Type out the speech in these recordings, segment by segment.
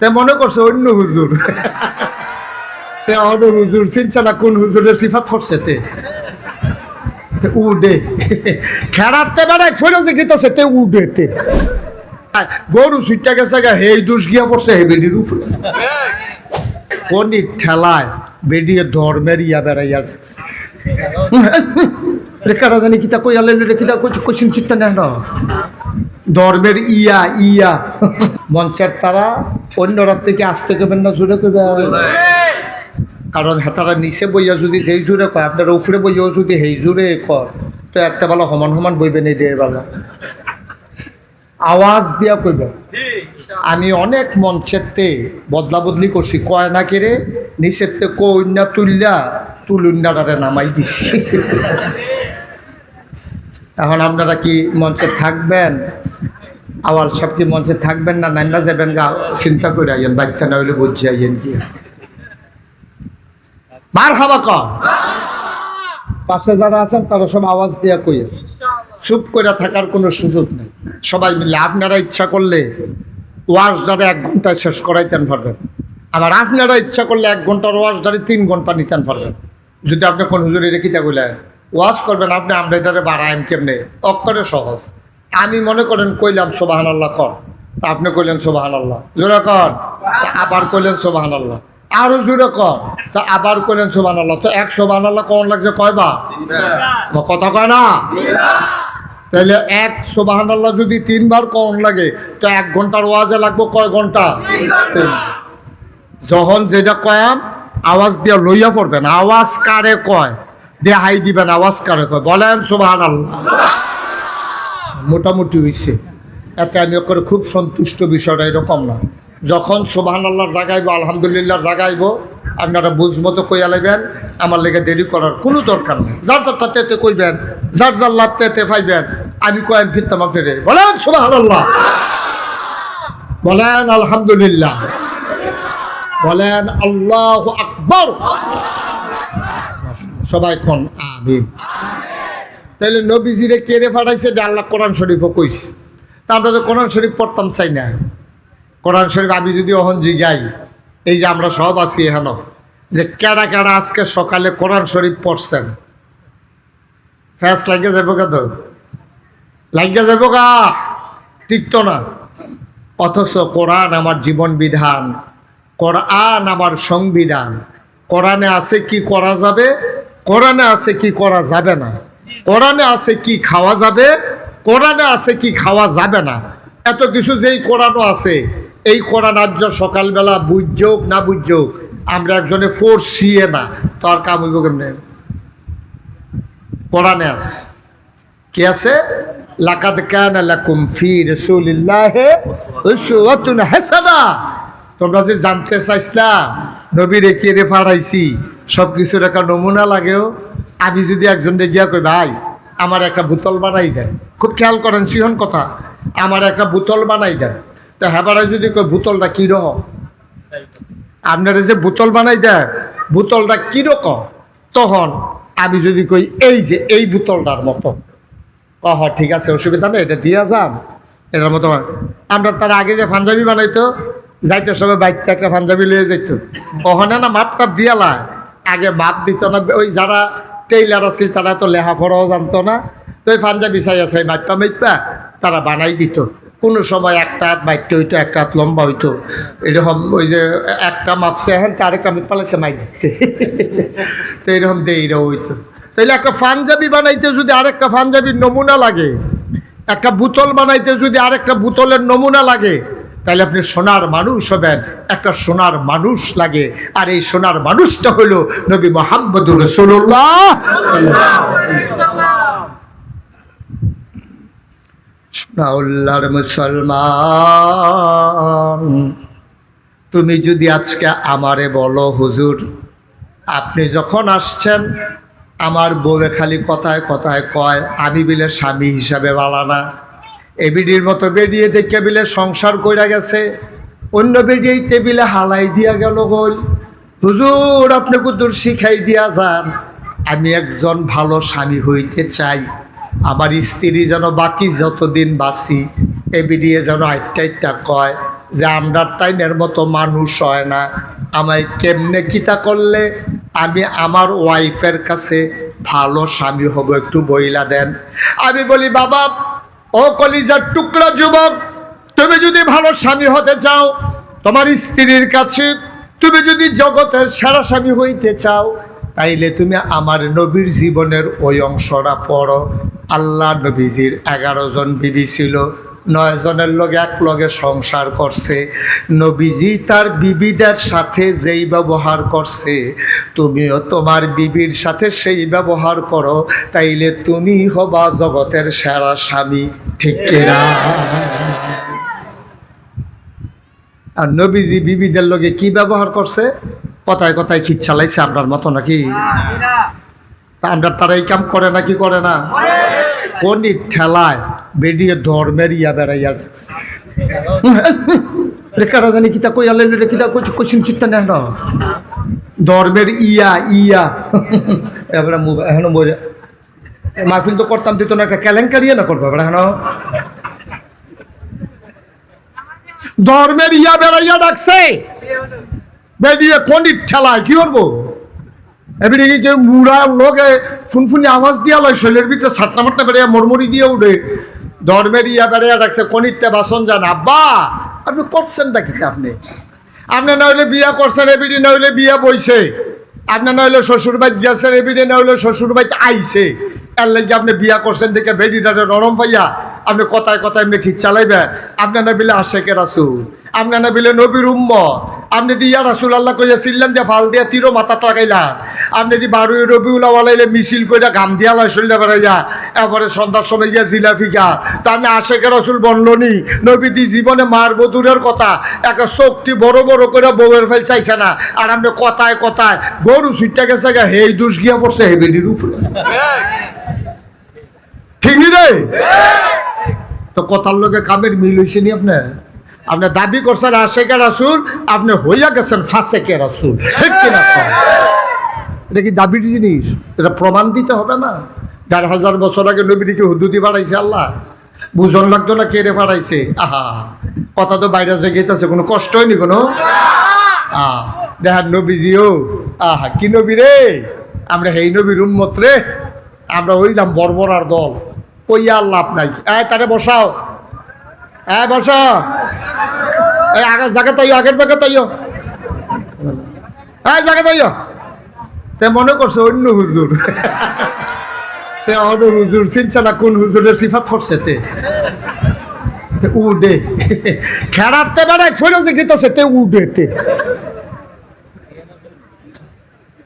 তে মনে করছে অন্য হুজুর। তে অন্য হুজুর চিনছে না কোন হুজুরের সিফাত করছে তে। উডে। খেড়াতে বেড়ায় ছোড়েছে গীতাছে তে উডে তে। আর গরু সুইটটা গেছে গা, হেই দুষ গিয়া পড়ছে, হে বেডির উপরে। কোন ঠেলায় বেডিয়ে ধর্মের ইয়া বেড়াইয়া রেখাটা জানি কিতা কইয়ালে কিতা কোশ্চিন চিত্তা নেয় না। ধর্মের ইয়া ইয়া। মঞ্চের তারা অন্যরা থেকে আসতে করবেন না জুড়ে করবে কারণ হেতারা নিচে বইয়া যদি যেই জুড়ে কয়, আপনারা উপরে বইয়াও যদি সেই জুড়ে কয়, তো একটা বেলা সমান সমান বইবেন এই দিয়ে বেলা। আওয়াজ দিয়া কইবে। আমি অনেক মঞ্চেরতে বদলা বদলি করছি, কয় না কেড়ে নিচেরতে কন্যা তুললা তুলুন্যাটারে নামাই দিছি। এখন আপনারা কি মঞ্চে থাকবেন? আওয়াল সব কি মঞ্চে থাকবেন না নাইনা যাবেন গা? চিন্তা করে আইয়েন বাচ্চা না হইলে বুঝছি আইয়েন কি? মার খাবা কর পাশে যারা আছেন তারা সব আওয়াজ দেওয়া কইয়ে চুপ করে থাকার কোনো সুযোগ নেই। সবাই মিলে আপনারা ইচ্ছা করলে ওয়াশ দ্বারা এক ঘন্টায় শেষ করাইতেন পারবেন। আবার আপনারা ইচ্ছা করলে এক ঘণ্টার ওয়াশ দ্বারা তিন ঘণ্টা নিতেন পারবেন। যদি আপনি কোন হুজুরি রেখিতে কইলেন ওয়াশ করবেন আপনি আমরা এটারে বাড়ায়েন কেমনে? অক্ষরে সহজ। আমি মনে করেন কইলাম সোবাহান আল্লাহ কর। তা আপনি কইলেন সোবাহান আল্লাহ জোরে কর। তা আবার কইলেন সোবাহান আল্লাহ আরও জোরে কর। তা আবার কইলেন সোবাহান আল্লাহ তো এক সোবাহান আল্লাহ কখন লাগছে কয়বা? কথা কয় না? তাহলে এক সোবাহান আল্লাহ যদি তিনবার কন লাগে তো এক ঘণ্টার ওয়াজে লাগবো কয় ঘণ্টা? যখন যেটা কয়াম আওয়াজ দিয়ে লইয়া পড়বেন। আওয়াজ কারে কয়? দিয়ে হাই দিবেন আওয়াজ কারে, কয়, বলেন সোবাহান আল্লাহ মোটামুটি হয়েছে এতে আমি করে খুব সন্তুষ্ট বিষয়টা এরকম না। যখন সোবাহান আল্লাহর জাগাইব আলহামদুলিল্লাহ জাগাইব, আপনারা বুঝ মতো কইয়া লাগবেন আমার লেগে দেরি করার কোনো দরকার নেই। যার যারটা তেতে কইবেন, যার যার লাভ তেতে পাইবেন, আমি কয়েক ফিরতাম আপনারে। বলেন সোবাহান আল্লাহ বলেন, আলহামদুলিল্লাহ। বলেন, আল্লাহ আকবর। সবাই কোন আমিন। তাহলে নবীজিরে কেড়ে ফাটাইছে আল্লাহ কোরআন শরীফও কইছে। তা আমরা তো কোরআন শরীফ পড়তাম চাই না। কোরআন শরীফ আমি যদি অহন গাই এই যে আমরা সব আছি এখান যে কেডা কেডা আজকে সকালে কোরআন শরীফ পড়ছেন। ফ্যাস লাগিয়ে যাব কা তো লাগিয়ে যাব গা? টিকতো না। অথচ কোরআন আমার জীবন বিধান, কোরআন আমার সংবিধান। কোরআনে আছে কি করা যাবে? কোরআনে আছে কি করা যাবে না? কোরআনে আছে কি খাওয়া যাবে? কোরআনে আছে কি খাওয়া যাবে না? এত কিছু যেই কোরআনও আছে, এই কোরআন আজ সকালবেলা বুঝযোগ না বুঝযোগ, আমরা একজনে ফোর্স সিয়ে না। তো আর কাম হইব কেমনে? কোরআনে আছে। কি আছে? লাকাদ কানা লাকুম ফি রাসূলিল্লাহি তোমরা যে জানতে চাইছলা নবী রেখে রে ফাড়াইছি? সব কিছুর একটা নমুনা লাগেও আমি যদি একজন গিয়া কই, ভাই, আমার একটা বোতল বানাই দেন। খুব খেয়াল করেন, সিহন কথা, আমার একটা বোতল বানাই দেন। তো হেবারে যদি কই, বোতলটা কীরকম আপনারা যে বোতল বানাই দেয়, বোতলটা কীরকম তখন আমি যদি কই, এই যে, এই বোতলটার মতো। কহ, ঠিক আছে, অসুবিধা নেই, এটা দিয়া যান। এটার মতো হয়। আমরা তার আগে যে পাঞ্জাবি বানাইতো, যাইতে সবাই বাইকতে একটা পাঞ্জাবি লিয়ে যেত ওখানে না মাপ টাপ দিয়ালা আগে মাপ দিত না। ওই যারা টেইলার আছিল, তারা তো লেখাপড়াও জানতো না। তো ওই পাঞ্জাবি চাই আছে মাইপা মাইপা তারা বানাই দিত। কোনো সময় একটা হাত বাইকটা হইতো, একটা হাত লম্বা হইতো। এরকম ওই যে একটা মাপছে এখন তো আরেকটা আমি পালাইছে মাই দিতে। তো এরকম দেইরা হইতো। তাইলে একটা পাঞ্জাবি বানাইতে যদি আরেকটা পাঞ্জাবির নমুনা লাগে, একটা বোতল বানাইতে যদি আরেকটা বোতলের নমুনা লাগে তাহলে আপনি সোনার মানুষ হবেন। একটা সোনার মানুষ লাগে। আর এই সোনার মানুষটা হলো নবী মোহাম্মদুর রসুল্লাহ সোনাউল্লাহর মুসলমান, তুমি যদি আজকে আমারে বলো, হুজুর, আপনি যখন আসছেন, আমার বউয়ে খালি কথায় কথায় কয়, আমি বিলে স্বামী হিসাবে বালানা এবিডির মতো বেরিয়ে দেখে বিলে সংসার কইরা গেছে। অন্য বেরিয়ে টেবিলে হালাই দিয়া গেল গল। হুজুর, আপনি কুদুর শিখাই দিয়া যান। আমি একজন ভালো স্বামী হইতে চাই। আমার স্ত্রী যেন বাকি যতদিন বাঁচি এবিডিয়ে যেন আটটা আটটা কয় যে আমরার তাইনের মতো মানুষ হয় না। আমায় কেমনে কিতা করলে আমি আমার ওয়াইফের কাছে ভালো স্বামী হব একটু বইলা দেন। আমি বলি, বাবা ও কলিজার টুকরা যুবক, তুমি যদি ভালো স্বামী হতে চাও, তোমার স্ত্রীর কাছে তুমি যদি জগতের সেরা স্বামী হইতে চাও, তাইলে তুমি আমার নবীর জীবনের ওই অংশটা পড়ো। আল্লাহ নবীজির এগারো জন বিবি ছিল। নয় জনের লগে এক লগে সংসার করছে। নবীজি তার বিবিদের সাথে যেই ব্যবহার করছে তুমিও তোমার বিবির সাথে সেই ব্যবহার করো তাইলে তুমি হবা জগতের সেরা স্বামী ঠিক কিনা? আর নবীজি বিবিদের লগে কি ব্যবহার করছে? কথায় কথায় খিট চালাইছে আপনার মতো নাকি? আমরা তারা এই কাম করে নাকি করে না? কোনি ঠেলায়? বেরিয়ে ধর্মের ইয়া বেড়াইয়া রেখারা জানি কিতা কই চিত্তা ইয়া ইয়া। এবারে এখন বোঝা মাহফিল তো করতাম দিত না একটা না করব, এবার ইয়া বেড়াইয়া ডাকছে। বেরিয়ে ঠেলায়, কি করব? এবারে কেউ মুড়া লোকে ফুনফুনি আওয়াজ দিয়া লয়, শৈলের ভিতরে সাতনা মাটনা বেড়ে মরমরি দিয়ে উঠে। ধর্মের ইয়া বেড়ে রাখছে কনিতে বাসন যান আব্বা, আপনি করছেনটা কি আপনি? আপনি নইলে বিয়া করছেন এবিডি নইলে বিয়া বইছে। আপনি নইলে শ্বশুর বাইত গেছেন এবিডি নইলে শ্বশুর বাইত আইছে। এর লাগে আপনি বিয়া করছেন, দেখে বেডিটারে নরম পাইয়া আপনি কথায় কথায় এমনি খিচ চালাইবেন। আপনার না বিলে আশেকের রাসুল আপনি না বিলে নবীর উম্ম আপনি দি ইয়া রাসুল আল্লাহ কইয়া সিল্লান দিয়া ফাল দিয়া তিরো মাথা লাগাইলা আপনি দি বারুই রবিউলা ওয়ালাইলে মিছিল কইরা গাম দিয়া লয় শরীরে বেড়াইয়া। এরপরে সন্ধ্যার সময় গিয়া জিলাপি গা তার না আশেকের রাসুল বনলনি। নবী দি জীবনে মার বধুরের কথা। একটা শক্তি বড় বড় করে বউয়ের ফেল চাইছে না। আর আপনি কথায় কথায় গরু সুইটটা গেছে গা হেই দুষ গিয়া পড়ছে হেবেডির উপরে। ঠিক নি রে? তো কথার লোকে কামের মিল হয়েছে নি আপনার? আপনি দাবি করছেন আশেকে রাসুল, আপনি হইয়া গেছেন ফাঁসেকে রাসুল? ঠিক কিনা? এটা কি দাবির জিনিস? এটা প্রমাণ দিতে হবে না? দেড় হাজার বছর আগে নবীটিকে হুদুদি বাড়াইছে আল্লাহ, বুঝন লাগতো না কেড়ে বাড়াইছে? আহা, কথা তো বাইরে যে গেতেছে কোনো কষ্ট হয়নি কোনো? আহ দেখার নবীজিও, আহা, কি নবী রে? আমরা হেই নবীর উম্মত রে। আমরা হইলাম বর্বরার দল। কইয়া আর লাভ নাই। এই তারে বসাও। এই আগের আগের তাইও তাইও তে মনে করছে অন্য হুজুর। তে অন্য হুজুর চিনছে না কোন হুজুরের সিফাত করছে তে। উডে। খেড়াতে বেড়ায় ছোট যে গীতাছে তে উডে তে।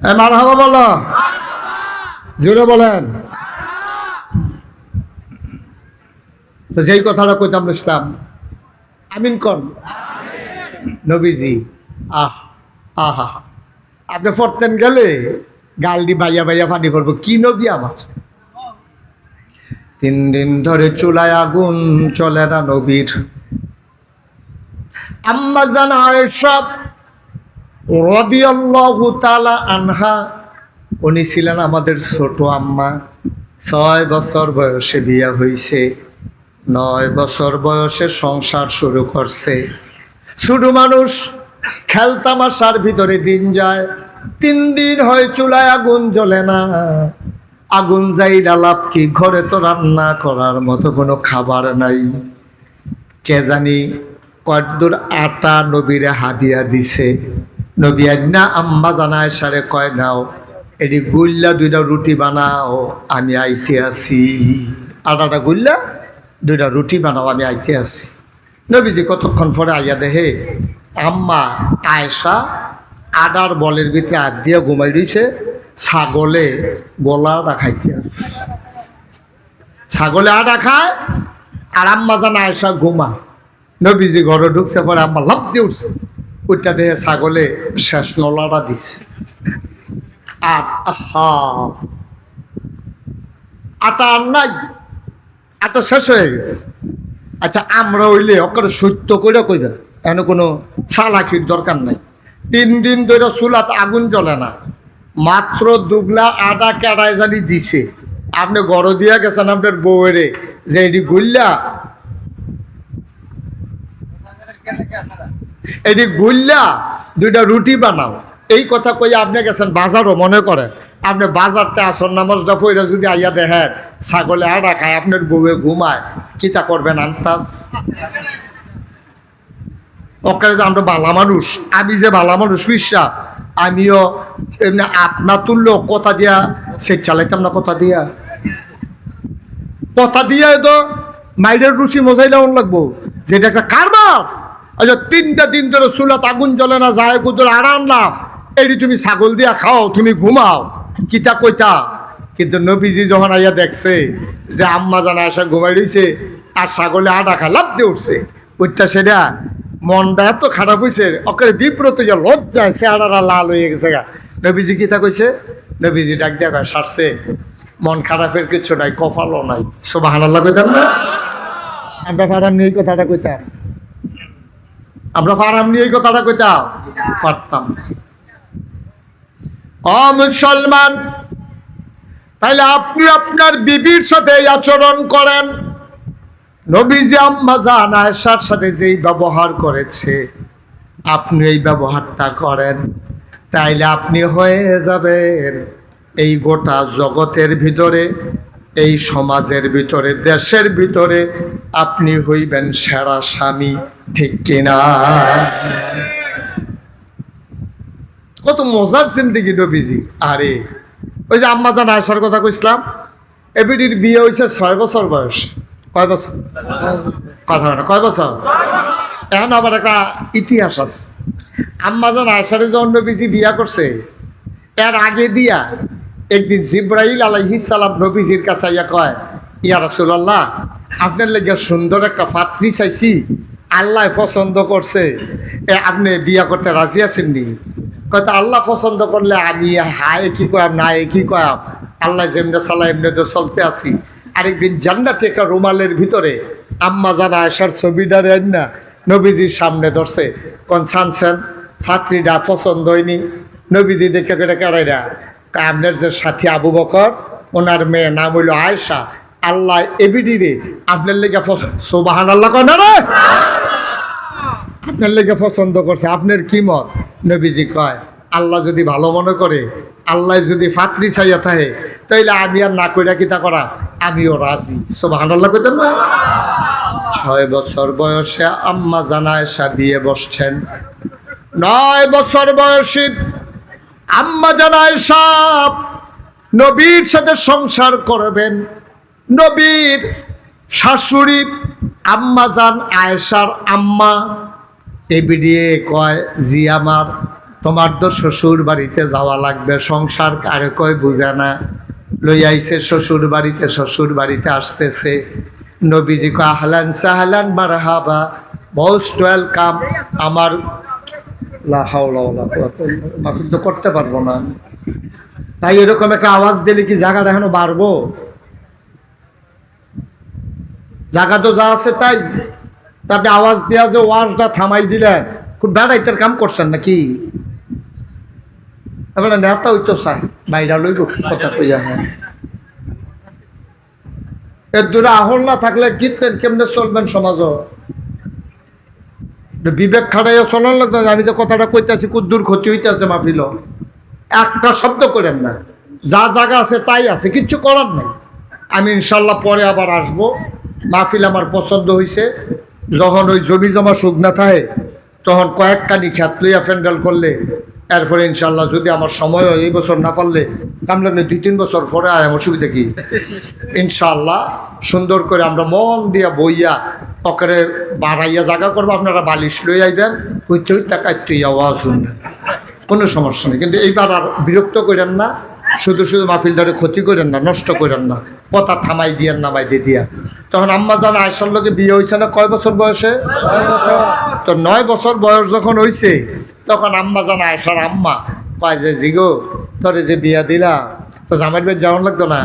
মার হাবা বলো। জোরে বলেন। তো যেই কথাটা কইতাম ইসলাম আমিন কর। নবীজি, আহ, আহা আপনি পড়তেন গেলে গাল দি বাইয়া বাইয়া পানি করব কি নবী আমার? তিন দিন ধরে চুলায় আগুন চলে না নবীর। আম্মা জানা সব আনহা, উনি ছিলেন আমাদের ছোট আম্মা। ছয় বছর বয়সে বিয়া হয়েছে নয় বছর বয়সে সংসার শুরু করছে। শুধু মানুষ খেলতামাশার ভিতরে দিন যায়, তিন দিন হয় চুলায় আগুন জ্বলে না। আগুন যাই ডালাপ কি? ঘরে তো রান্না করার মতো কোনো খাবার নাই। কে জানি কদ্দুর আটা নবীরে হাদিয়া দিছে। নবী না আম্মা জানায় সারে কয়, নাও এটি গুল্লা দুইটা রুটি বানাও, আমি আইতে আসি। আটাটা গুল্লা দুইটা রুটি বানাও, আমি আইতে আসি নবীজি কতক্ষণ পরে আইয়া দেহে আম্মা আয়সা আডার বলের ভিতরে হাত দিয়ে ঘুমাই রইছে, ছাগলে গলাটা খাইতে আছে। ছাগলে আটা খায়, আর আম্মা জানা আয়সা ঘুমা নবীজি ঘরে ঢুকছে, পরে আম্মা লাভ দিয়ে উঠছে। ওইটা দেহে ছাগলে শেষ নলাটা দিছে। আর আহা, আটা আর নাই। আটা শেষ হয়ে গেছে। আচ্ছা আমরা হইলে ওকে সত্য করে কইবেন এখানে কোনো চালাকির দরকার নাই। তিন দিন ধরে চুলাত আগুন জ্বলে না। মাত্র দুগলা আটা কেড়াই জানি দিছে। আপনি গড় দিয়া গেছেন আপনার বউয়েরে, যে এটি গুল্লা। এটি গুল্লা, দুইটা রুটি বানাও। এই কথা কই আপনি গেছেন বাজারও মনে করেন। আপনি বাজারতে আসন নামাজটা পইরা যদি আইয়া দেখেন, ছাগলে আড়া খায়, আপনার বউয়ে ঘুমায় কিতা করবেন আন্তাজ। ওখানে যে আমরা বালা মানুষ, আমি যে বালা মানুষ বিশ্বাস আমিও এমনি আপনা তুললো কথা দিয়া সে চালাইতাম না কথা দিয়া। কথা দিয়া তো মাইরের রুচি মজাই লাউন লাগবো। যেটা একটা কারবার। আচ্ছা তিনটা দিন ধরে চুলাত আগুন জ্বলে না, যায় কুদুর আরাম লাভ এটি তুমি ছাগল দিয়া খাও, তুমি ঘুমাও। কিতা কইতা? কিন্তু নবীজি যখন আইয়া দেখছে যে আম্মা জানা আসা ঘুমাই রইছে, আর ছাগলে আডা খা লাভ দিয়ে উঠছে। উঠটা সেটা মনটা এত খারাপ হয়েছে ওকে বিব্রত যে লজ্জায় চেহারাটা লাল হয়ে গেছে গা। নবীজি কিতা কইছে? নবীজি ডাক দিয়া সারছে, মন খারাপের কিছু নাই, কপালও নাই। সোবাহ আল্লাহ কইতাম না? আমরা ফারাম নিয়ে কথাটা কইতাম। আমরা ফারাম নিয়ে কথাটা কইতাম? পারতাম মুসলমান, তাইলে আপনি আপনার বিবির সাথে আচরণ করেন। নবীজি আম্মা জান সাথে যেই ব্যবহার করেছে, আপনি এই ব্যবহারটা করেন, তাইলে আপনি হয়ে যাবেন এই গোটা জগতের ভিতরে, এই সমাজের ভিতরে, দেশের ভিতরে, আপনি হইবেন সেরা স্বামী, ঠিক কিনা? কত মজার জিন্দিগি নবীজি। আরে, ওই যে আম্মা জান আয়সার কথা কইছিলাম এবিডির বিয়ে হয়েছে ছয় বছর বয়স। কয় বছর? কথা না, কয় বছর? এখন আবার একটা ইতিহাস আছে। আম্মা জান আয়সারে যখন নবীজি বিয়া করছে, এর আগে দিয়া একদিন জিব্রাইল আলাইহিস সালাম নবীজির কাছে ইয়া কয়, ইয়া রাসূলুল্লাহ, আপনার লেগে সুন্দর একটা পাত্রী চাইছি। আল্লাহ পছন্দ করছে। এ আপনি বিয়া করতে রাজি আছেন নি? কয়তো আল্লাহ পছন্দ করলে আমি হায়, কি কয়াম, না, এ কি কয়াম? আল্লাহ যেমনে সালা এমনি তো চলতে আসি আরেকদিন জান্নাতে একটা রুমালের ভিতরে আম্মা জানা আসার ছবিটা রেন না, নবীজির সামনে ধরছে। কোন সানসেন ফাত্রিটা পছন্দ হয়নি। নবীজি দেখে করে কারাইরা আপনার যে সাথী আবু বকর, ওনার মেয়ে নাম হইল আয়সা আল্লাহ এবিডি রে, আপনার লেগে সোবাহান আল্লাহ কয় রে? আপনার লেগে পছন্দ করছে, আপনার কি মত? নবীজি কয়, আল্লাহ যদি ভালো মনে করে, আল্লাহ যদি ফাতরি চাইয়া থাকে, তাইলে আমি আর না কইরা কিতা করা? আমিও রাজি। সোবাহান আল্লাহ কইতেন না? ছয় বছর বয়সে আম্মা জানায় বিয়ে বসছেন। নয় বছর বয়সী আম্মা জানায় সাপ নবীর সাথে সংসার করবেন। নবীর শাশুড়ি, আম্মা জান আয়েশার আম্মা। এবিডিয়ে কয়, জি, আমার, তোমার তো শ্বশুর বাড়িতে যাওয়া লাগবে, সংসার আরে কয় বুঝে না। লই আইছে শ্বশুর বাড়িতে শ্বশুর বাড়িতে আসতেছে। নবীজি কয়, আহলান সাহলান মারহাবা, মোস্ট ওয়েলকাম। আমার। তো করতে পারব না। তাই এরকম একটা আওয়াজ দিলে কি জায়গাটা এখনও বাড়বো? জায়গা তো যা আছে তাই। তা আওয়াজ দেওয়া যে ওয়াজটা থামাই দিলেন। খুব বেড়াইতের কাম করছেন নাকি? এবারে নেতা হইতো চাই বাইরা লইব, কথা কইয়া হ্যাঁ। এর দূরে আহল না থাকলে কীর্তেন কেমনে চলবেন সমাজও? বিবেক খাটাইয়া চলার লাগতো আমি যে কথাটা কইতাছি কুদ্দুর ক্ষতি হইতাছে মাহফিল একটা শব্দ করেন না, যা জায়গা আছে তাই আছে, কিচ্ছু করার নাই। আমি ইনশাল্লাহ পরে আবার আসব, মাহফিল আমার পছন্দ হয়েছে যখন ওই জমি জমা শুকনা থাকে, তখন কয়েক কানি খ্যাত লইয়া ফ্যান্ডেল করলে, এরপরে ইনশাল্লাহ যদি আমার সময় হয়, এই বছর না পারলে, কাম লাগলে দুই তিন বছর পরে আয় অসুবিধা কি? ইনশাল্লাহ সুন্দর করে আমরা মন দিয়া বইয়া পকেটে বাড়াইয়া জায়গা করব, আপনারা বালিশ লই আইবেন, হইতে হইতে কাটতে আওয়াজ শুনবেন। কোনো সমস্যা নেই, কিন্তু এইবার আর বিরক্ত করেন না। শুধু শুধু মাহফিল ধরে ক্ষতি করেন না, নষ্ট করেন না, কথা থামাই দিয়েন না বাইদে দিয়া। তখন আম্মা জান আয়সার লোকে বিয়ে হয়েছে না, কয় বছর বয়সে? তো নয় বছর বয়স যখন হয়েছে তখন আম্মা জান আয়সার আম্মা পায় যে, জিগো, তোরে যে বিয়া দিলা, তো জামাই বের যাওয়ান লাগতো না?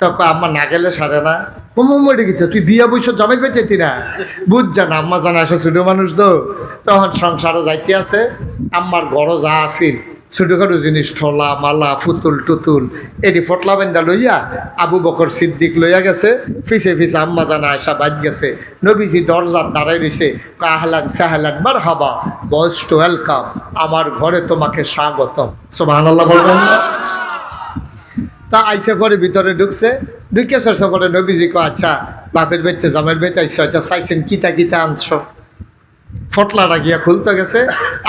তখন আম্মা না গেলে সারে না। কুমু গেছে, তুই বিয়া বইস জামাই বেঁচেতি না? বুঝ না আম্মা জানা আসে ছোট মানুষ তো। তখন সংসারও যাইতে আছে, আম্মার ঘরও যা আছিল ছোটখাটো জিনিস, ঠলা, মালা ফুতুল টুতুল, এটি ফটলা বেন্দা লইয়া আবু বকর সিদ্দিক লইয়া গেছে। ফিসে ফিসে আম্মা জানা আয়সা বাজ গেছে। নবীজি দরজার দাঁড়াই রয়েছে কাহলান সাহলান মার হাবা মোস্ট ওয়েলকাম, আমার ঘরে তোমাকে স্বাগত সোভান আল্লাহ বলবেন না? তা আইসে পরে ভিতরে ঢুকছে, ঢুকে সরষে পরে নবীজি কো আচ্ছা বাপের বেতে জামের বেতে আইসো আচ্ছা চাইছেন কিতা কিতা আনছো? ফটলাটা গিয়া খুলতে গেছে।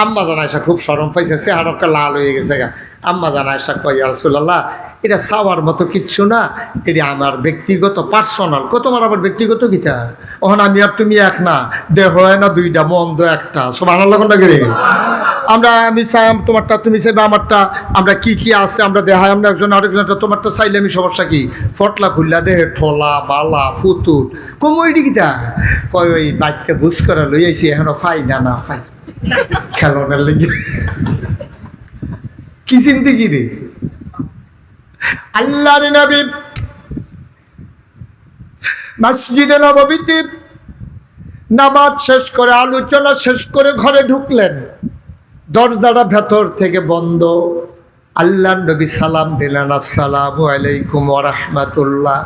আম্মা জানাইসা খুব সরম পাইছে চেহারাটা লাল হয়ে গেছে গা। আম্মা জানাইসা কয় রসুল্লাহ এটা চাওয়ার মতো কিচ্ছু না, এটা আমার ব্যক্তিগত পার্সোনাল কত তোমার আবার ব্যক্তিগত গীতা ওখানে আমি আর তুমি এক না, দেহ হয় না দুইটা, মন্দ একটা। সব আনার লগন লাগে রে আমরা আমি চাই, তোমারটা তুমি চাইবে, আমারটা, আমরা কি কি আছে আমরা দেখাই, আমরা একজন আরেকজনটা, তোমারটা চাইলে আমি সমস্যা কি? ফটলা খুললা, দেহে ঠোলা, বালা ফুতুল কমইডি কিতা? কয়, ওই বাচ্চা বুঝ করে লই আইছি, এখনও ফাই না না ফাই খেলনের লেগে। কি কি রে? আল্লাহর নবী মসজিদে নববীতে নামাজ শেষ করে আলোচনা শেষ করে ঘরে ঢুকলেন। দরজাটা ভেতর থেকে বন্ধ। আল্লাহ নবী সালাম দিলেন, আসসালামু আলাইকুম রহমাতুল্লাহ।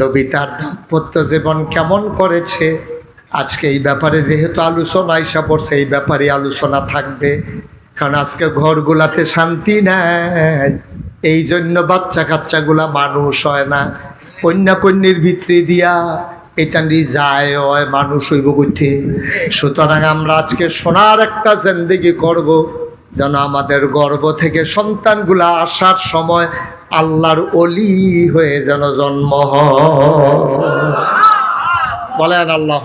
নবী তার দাম্পত্য জীবন কেমন করেছে? আজকে এই ব্যাপারে যেহেতু আলোচনা আইসা পড়ছে, এই ব্যাপারে আলোচনা থাকবে। কারণ আজকে ঘরগুলাতে শান্তি নাই। এই জন্য বাচ্চা কাচ্চাগুলা মানুষ হয় না। কন্যা কন্যের ভিতরে দিয়া এটা নিয়ে যায় হয়, মানুষ হইব করতে সুতরাং আমরা আজকে সোনার একটা জেন্দিগি করব, যেন আমাদের গর্ব থেকে সন্তানগুলা আসার সময় আল্লাহর অলি হয়ে যেন জন্ম বলেন আল্লাহ